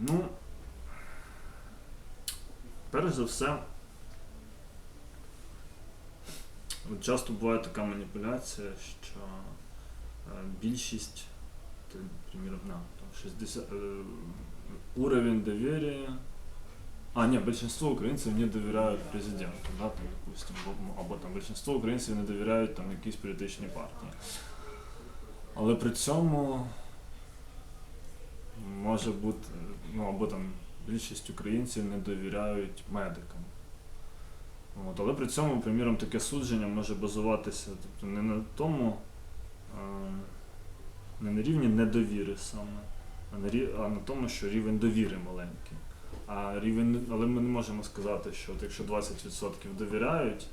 Ну, перш за все, часто буває така маніпуляція, що е, більшість, приміром, на, там 60, е, уровень доверия, а, нет, большинство украинцев не доверяют президенту, да, там, допустим, або, або там большинство українців не довіряють там якійсь політичній партії. Але при цьому може бути, ну або там більшість українців не довіряють медикам. От, але при цьому, приміром, таке судження може базуватися тобто, не на тому, е, не на рівні недовіри саме, а на, а на тому, що рівень довіри маленький. А рівень, але ми не можемо сказати, що от якщо 20% довіряють,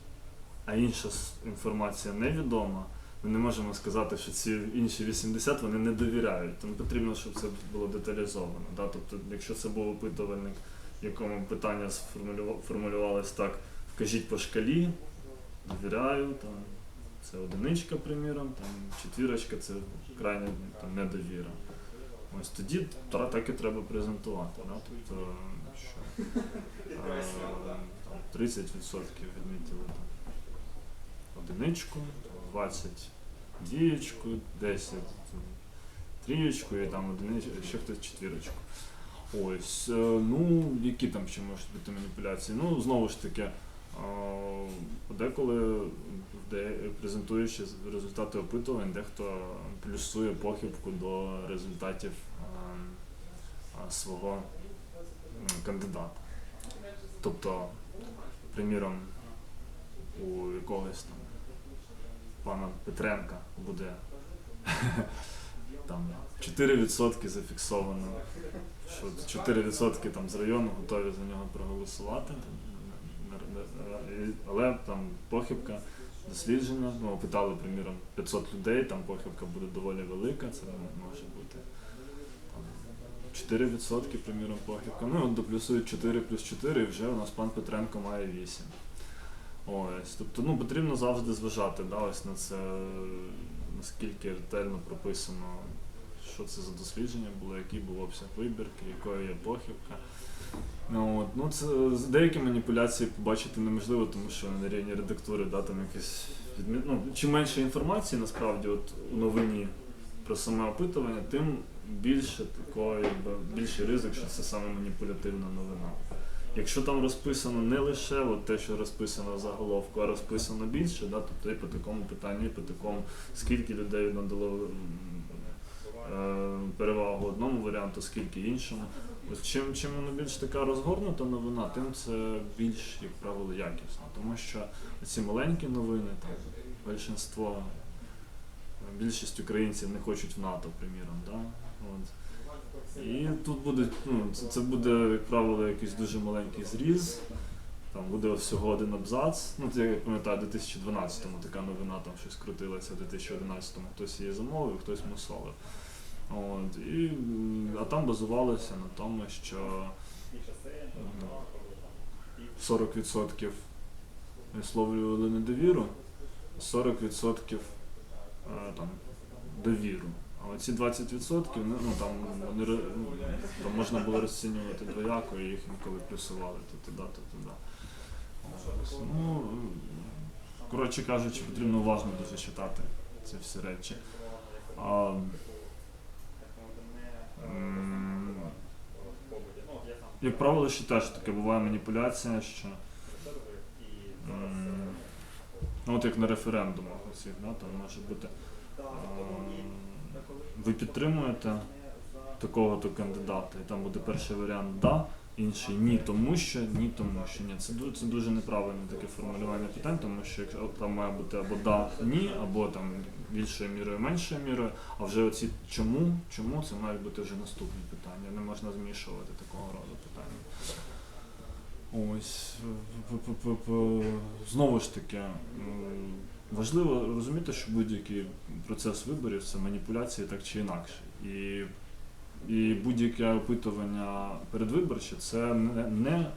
а інша інформація невідома, ми не можемо сказати, що ці інші 80 вони не довіряють. Тому потрібно, щоб це було деталізовано. Да? Тобто, якщо це був опитувальник, якому питання формулювалось так, вкажіть по шкалі, довіряю, там, це одиничка, приміром, там, четвірочка це крайня недовіра. Ось тоді та- так і треба презентувати. Да? Тобто, що е, там, 30% відмітили там, одиничку, 20 дієчку, 10 трієчку і там одиничку, ще хтось четвірочку. Ось, е, ну, які там ще можуть бути маніпуляції? Ну, знову ж таки, е, деколи, презентуючи результати опитувань, дехто плюсує похибку до результатів е, свого кандидата. Тобто, приміром, у якогось там пана Петренка буде там 4% зафіксовано, що 4% там з району готові за нього проголосувати. Але там похибка дослідження, ну, опитали, приміром, 500 людей, там похибка буде доволі велика, це може бути 4%, приміром, похибка. Ну, доплюсують 4 плюс 4, і вже у нас пан Петренко має 8. Ось, тобто, ну, потрібно завжди зважати да, ось на це, наскільки ретельно прописано, що це за дослідження було, який був обсяг вибірки, якою є похибка. Ну, от, ну, це, деякі маніпуляції побачити неможливо, тому що на рівні редактури да, там якесь відмі... ну, чим менше інформації насправді от, у новині про саме опитування, тим більше такої, більший ризик, що це саме маніпулятивна новина. Якщо там розписано не лише от те, що розписано в заголовку, а розписано більше, да, тобто і по такому питанню, і по такому, скільки людей надало е, перевагу одному варіанту, скільки іншому. Ось чим, чим воно більш така розгорнута новина, тим це більш, як правило, якісно. Тому що ці маленькі новини, там, більшинство, більшість українців не хочуть в НАТО, приміром. Да? От. І тут буде, ну, це, це буде, як правило, якийсь дуже маленький зріз. Там буде всього один абзац. Ну, це, я пам'ятаю, у 2012-му така новина там щось крутилася, в 2011-му хтось її замовив, хтось мусолив. От, і, а там базувалося на тому, що ну, 40% висловлювали недовіру, 40% е, там, довіру. А оці 20% ну, ну, там, вони, там можна було розцінювати двояко і їх інколи плюсували то туди, то туди. Ну, коротше кажучи, потрібно уважно дуже читати ці всі речі. А, як правило, ще теж таке буває маніпуляція, що ну, от як на референдумах усіх, да, там може бути. а, ви підтримуєте такого-то кандидата, і там буде перший варіант да, інший ні, тому що, ні, тому що ні. Це, ду- це дуже неправильне таке формулювання питань, тому що якщо там має бути або да, ні, або там більшою мірою, меншою мірою, а вже оці чому, чому це мають бути вже наступні питання. Не можна змішувати такого роду питання. Ось знову ж таки. Важливо розуміти, що будь-який процес виборів це маніпуляції так чи інакше. І, і будь-яке опитування передвиборче це не, не е,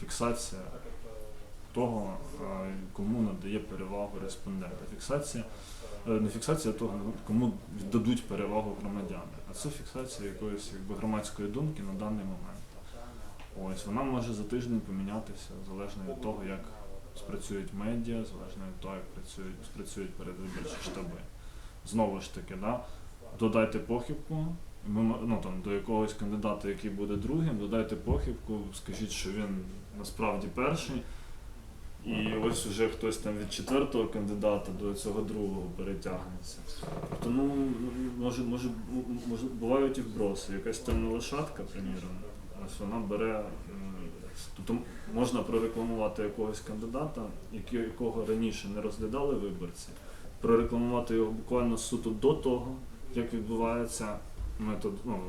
фіксація того, е, кому надає перевагу респондент. Фіксація е, не фіксація того, кому віддадуть перевагу громадяни, а це фіксація якоїсь якби громадської думки на даний момент. Ось вона може за тиждень помінятися залежно від того, як спрацюють медіа, залежно від того, як працюють, спрацюють передвиборчі штаби. Знову ж таки, да, додайте похибку, ми, ну, там, до якогось кандидата, який буде другим, додайте похибку, скажіть, що він насправді перший. І ось уже хтось там від четвертого кандидата до цього другого перетягнеться. Тобто, ну, може, може, може, бувають і вброси. Якась темна лошадка, приміром, ось вона бере. Тобто можна прорекламувати якогось кандидата, якого раніше не розглядали виборці, прорекламувати його буквально суто до того, як відбувається метод, ну,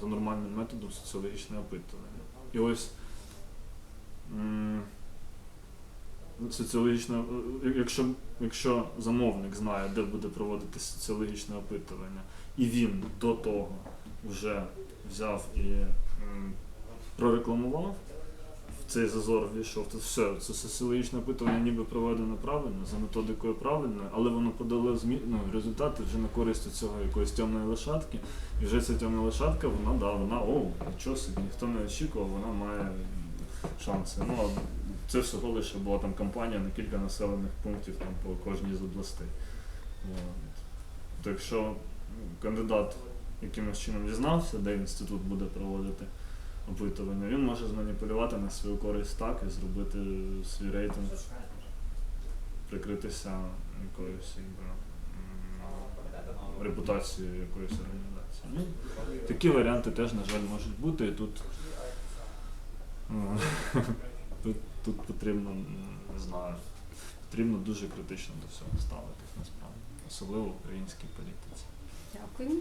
за нормальним методом соціологічне опитування. І ось соціологічне, якщо, якщо замовник знає, де буде проводитися соціологічне опитування, і він до того вже взяв і прорекламував, в цей зазор ввійшов, то все, це соціологічне опитування ніби проведено правильно, за методикою правильною, але воно подало змі... ну, результати вже на користь цього якоїсь темної лошадки. І вже ця темна лошадка, вона да, вона о, нічого собі, ніхто не очікував, вона має шанси. Ну, а це всього лише була там кампанія на кілька населених пунктів там, по кожній з областей. От. То якщо ну, кандидат якимось чином дізнався, де інститут буде проводити опитування, він може зманіпулювати на свою користь так і зробити свій рейтинг, прикритися якоюсь якби, репутацією якоїсь організації. Ну, такі варіанти теж, на жаль, можуть бути. І тут, ну, тут, тут потрібно, не знаю, потрібно дуже критично до всього ставитись насправді, особливо в українській політиці. Дякую.